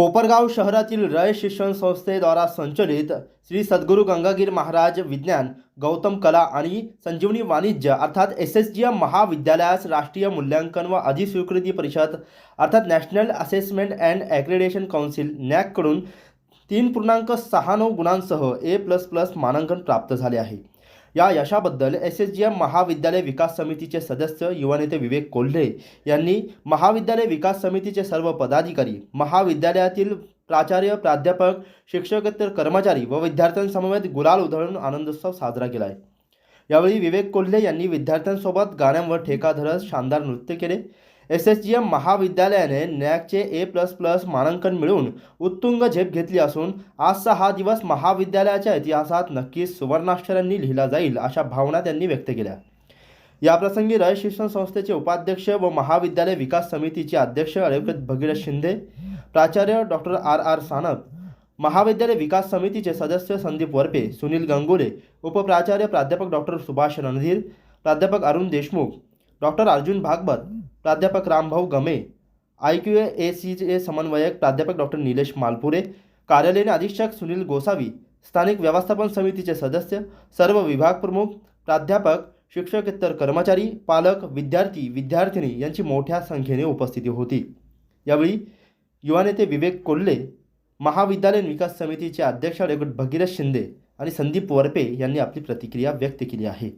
कोपरगाव शहरातील रय शिक्षण संस्थेद्वारा संचलित श्री सद्गुरू गंगागीर महाराज विज्ञान गौतम कला आणि संजीवनी वाणिज्य अर्थात एस एस जी एम महाविद्यालयास राष्ट्रीय मूल्यांकन व अधिस्वीकृती परिषद अर्थात National Assessment and Accreditation Council नॅककडून तीन पूर्णांक सहा नऊ गुणांसह ए प्लस प्लस मानांकन प्राप्त झाले आहे. या यशाबद्दल एस एस जी एम महाविद्यालय विकास समितीचे सदस्य युवा नेते विवेक कोल्हे यांनी महाविद्यालय विकास समितीचे सर्व पदाधिकारी महाविद्यालयातील प्राचार्य प्राध्यापक शिक्षकेतर कर्मचारी व विद्यार्थ्यांसमवेत गुलाल उधळून आनंदोत्सव साजरा केला आहे यावेळी विवेक कोल्हे यांनी विद्यार्थ्यांसोबत गाण्यांवर ठेका धरत शानदार नृत्य केले. एस एस जी एम महाविद्यालयाने नॅकचे ए प्लस प्लस मानांकन मिळवून उत्तुंग झेप घेतली असून आजचा हा दिवस महाविद्यालयाच्या इतिहासात नक्कीच सुवर्णाक्षरांनी लिहिला जाईल अशा भावना त्यांनी व्यक्त केल्या. याप्रसंगी रय शिक्षण संस्थेचे उपाध्यक्ष व महाविद्यालय विकास समितीचे अध्यक्ष ॲडव्होकेट भगीरथ शिंदे प्राचार्य डॉक्टर आर आर सानप महाविद्यालय विकास समितीचे सदस्य संदीप वरपे सुनील गंगोले उपप्राचार्य प्राध्यापक डॉक्टर सुभाष रणधीर प्राध्यापक अरुण देशमुख डॉक्टर अर्जुन भागवत प्राध्यापक Rambhau Game I Q A सीचे समन्वयक प्राध्यापक डॉक्टर निलेश मालपुरे कार्यालयीन अधीक्षक सुनील गोसावी स्थानिक व्यवस्थापन समितीचे सदस्य सर्व विभाग प्रमुख प्राध्यापक शिक्षकेतर कर्मचारी पालक विद्यार्थी विद्यार्थिनी यांची मोठ्या संख्येने उपस्थिती होती. यावेळी युवा नेते विवेक कोल्हे महाविद्यालय विकास समितीचे अध्यक्ष ॲडव्होकेट भगीरथ शिंदे आणि संदीप वरपे यांनी आपली प्रतिक्रिया व्यक्त केली आहे.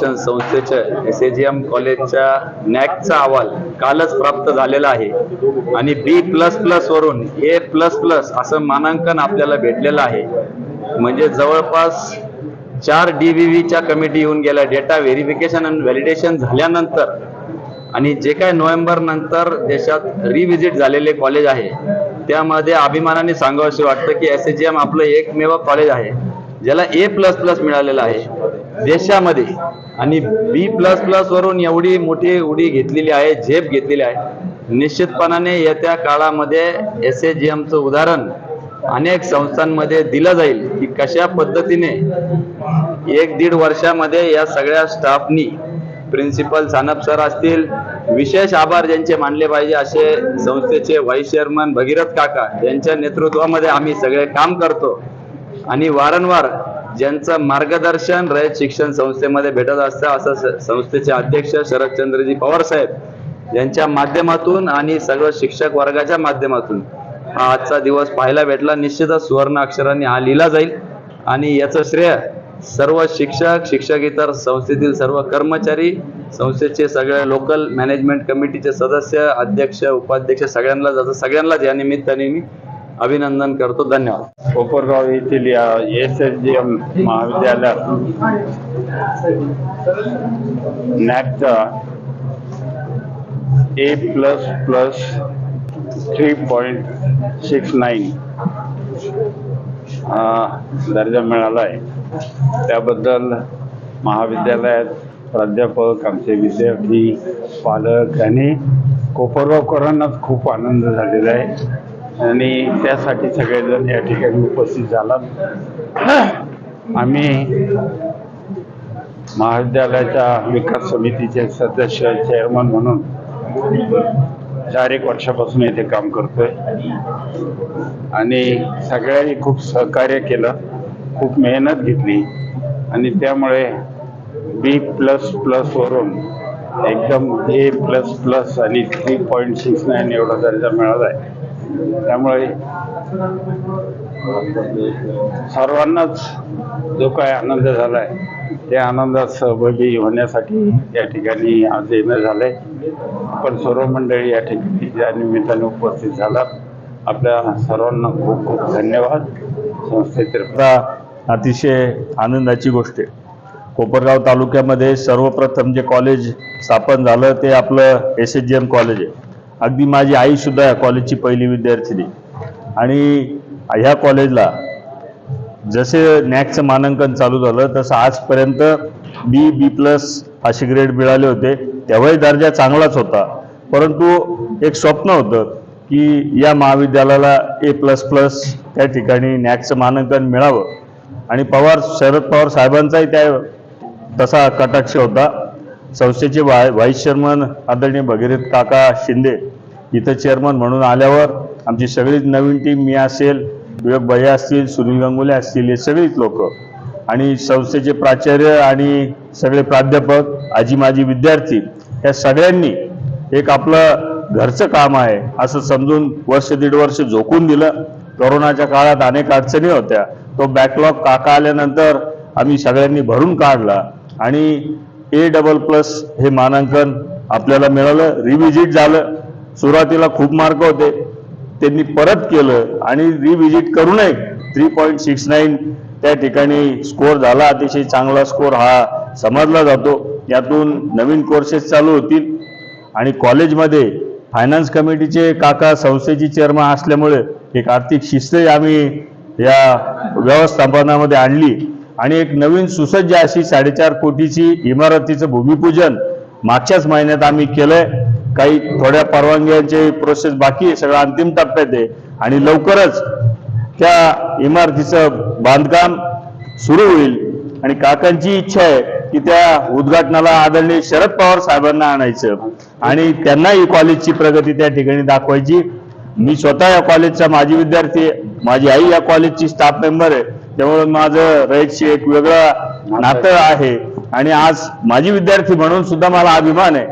शिक्षण संस्थेच्या एस ए जी एम कॉलेजच्या नॅकचा अहवाल कालच प्राप्त झालेला आहे. आणि बी प्लस प्लस वरून ए प्लस प्लस असं मानांकन आपल्याला भेटलेलं आहे. म्हणजे जवळपास चार डी व्ही व्हीच्या कमिटी येऊन गेल्या. डेटा व्हेरिफिकेशन आणि व्हॅलिडेशन झाल्यानंतर आणि जे काय नोव्हेंबर नंतर देशात रिव्हिजिट झालेले कॉलेज आहे त्यामध्ये अभिमानाने सांगावं वाटतं की एस एच एम आपलं एकमेव कॉलेज आहे ज्याला ए प्लस प्लस मिळालेलं आहे. देशामध्ये. आणि बी प्लस प्लस वरून एवढी मोठी उडी घेतलेली आहे झेप घेतलेली आहे. निश्चितपणाने येत्या काळामध्ये एस एच एमचं उदाहरण अनेक संस्थांमध्ये दिलं जाईल की कशा पद्धतीने एक दीड वर्षामध्ये या सगळ्या स्टाफनी प्रिन्सिपल सानप सर असतील विशेष आभार ज्यांचे मानले पाहिजे असे संस्थेचे व्हाईस चेअरमन भगीरथ काका यांच्या नेतृत्वामध्ये आम्ही सगळे काम करतो. आणि वारंवार ज्यांचं मार्गदर्शन रयत शिक्षण संस्थेमध्ये भेटत असतं असं संस्थेचे अध्यक्ष शरदचंद्रजी पवार साहेब यांच्या माध्यमातून आणि सर्व शिक्षक वर्गाच्या माध्यमातून हा आजचा दिवस पाहायला भेटला. निश्चितच सुवर्ण अक्षराने हा लिहिला जाईल आणि याचं श्रेय सर्व शिक्षक शिक्षकेतर संस्थेतील सर्व कर्मचारी संस्थेचे सगळे लोकल मॅनेजमेंट कमिटीचे सदस्य अध्यक्ष उपाध्यक्ष सगळ्यांना जातं सगळ्यांनाच या निमित्ताने मी अभिनंदन करतो. धन्यवाद. कोपरगाव येथील या एस एस जी एम महाविद्यालयात नॅकचा A plus plus three point six nine दर्जा मिळाला आहे त्याबद्दल महाविद्यालयात प्राध्यापक आमचे विद्यार्थी पालक आणि कोपरगावकरांनाच खूप आनंद झालेला आहे. आणि त्यासाठी सगळेजण या ठिकाणी उपस्थित झालात. आम्ही महाविद्यालयाच्या विकास समितीचे सदस्य चेअरमन म्हणून चार एक वर्षापासून येथे काम करतोय. आणि सगळ्यांनी खूप सहकार्य केलं खूप मेहनत घेतली. आणि त्यामुळे बी प्लस प्लस वरून एकदम ए प्लस प्लस आणि थ्री पॉईंट सिक्स नाईन एवढा दर्जा मिळाला आहे. त्यामुळे सर्वांनाच जो काय आनंद झालाय त्या आनंदात सहभागी होण्यासाठी या ठिकाणी आज येणं झालंय. पण सर्व मंडळी या ठिकाणी या निमित्ताने उपस्थित झालात आपल्या सर्वांना खूप खूप धन्यवाद. संस्थेतर्फे अतिशय आनंदाची गोष्ट आहे. कोपरगाव तालुक्यामध्ये सर्वप्रथम जे कॉलेज स्थापन झालं ते आपलं S H G M college आहे. अगदी माझी आई सुद्धा या कॉलेजची पहिली विद्यार्थिनी आणि ह्या कॉलेजला जसे नॅकचं मानांकन चालू झालं तसं आजपर्यंत बी बी प्लस असे ग्रेड मिळाले होते. तेव्हाही दर्जा चांगलाच होता. परंतु एक स्वप्न होतं की या महाविद्यालयाला ए प्लस प्लस त्या ठिकाणी नॅकचं मानांकन मिळावं. आणि पवार शरद पवार साहेबांचाही त्या तसा कटाक्ष होता. संस्थेचे व्हाय व्हाईस चेअरमन आदरणीय भगीरथ काका शिंदे इथं चेअरमन म्हणून आल्यावर आमची सगळीच नवीन टीम मी असेल विवेक भैया असतील सुनील गंगुले असतील हे सगळीच लोक. आणि संस्थेचे प्राचार्य आणि सगळे प्राध्यापक आजी माजी विद्यार्थी या सगळ्यांनी एक आपलं घरचं काम आहे असं समजून वर्ष दीड वर्ष झोकून दिलं. कोरोनाच्या काळात अनेक अडचणी होत्या. तो बॅकलॉग काका आल्यानंतर आम्ही सगळ्यांनी भरून काढला. आणि ए डबल प्लस हे मानांकन आपल्याला मिळालं रिव्हिजिट झालं. सुरुवातीला खूप मार्क होते. त्यांनी परत केलं आणि रिव्हिजिट करूनही थ्री पॉईंट सिक्स नाईन त्या ठिकाणी स्कोअर झाला. अतिशय चांगला स्कोअर हा समजला जातो. यातून नवीन कोर्सेस चालू होतील. आणि कॉलेजमध्ये फायनान्स कमिटीचे काका संस्थेची चेअरमन असल्यामुळे एक आर्थिक शिस्तही आम्ही या व्यवस्थापनामध्ये आणली. आणि एक नवीन सुसज्ज अशी साडेचार कोटीची इमारतीचं भूमिपूजन मागच्याच महिन्यात आम्ही केलंय. काही थोड्या परवानग्यांचे प्रोसेस बाकी आहे सगळं अंतिम टप्प्यात आहे. आणि लवकरच त्या इमारतीचं बांधकाम सुरू होईल. आणि काकांची इच्छा आहे की त्या उद्घाटनाला आदरणीय शरद पवार साहेबांना आणायचं. आणि त्यांना ही कॉलेजची प्रगती त्या ठिकाणी दाखवायची. मी स्वतः या कॉलेजचा माजी विद्यार्थी आहे. माझी आई या कॉलेजची स्टाफ मेंबर आहे. त्यामुळे माझं रयतशी एक वेगळं नातं आहे. आणि आज माजी विद्यार्थी म्हणून सुद्धा मला अभिमान आहे.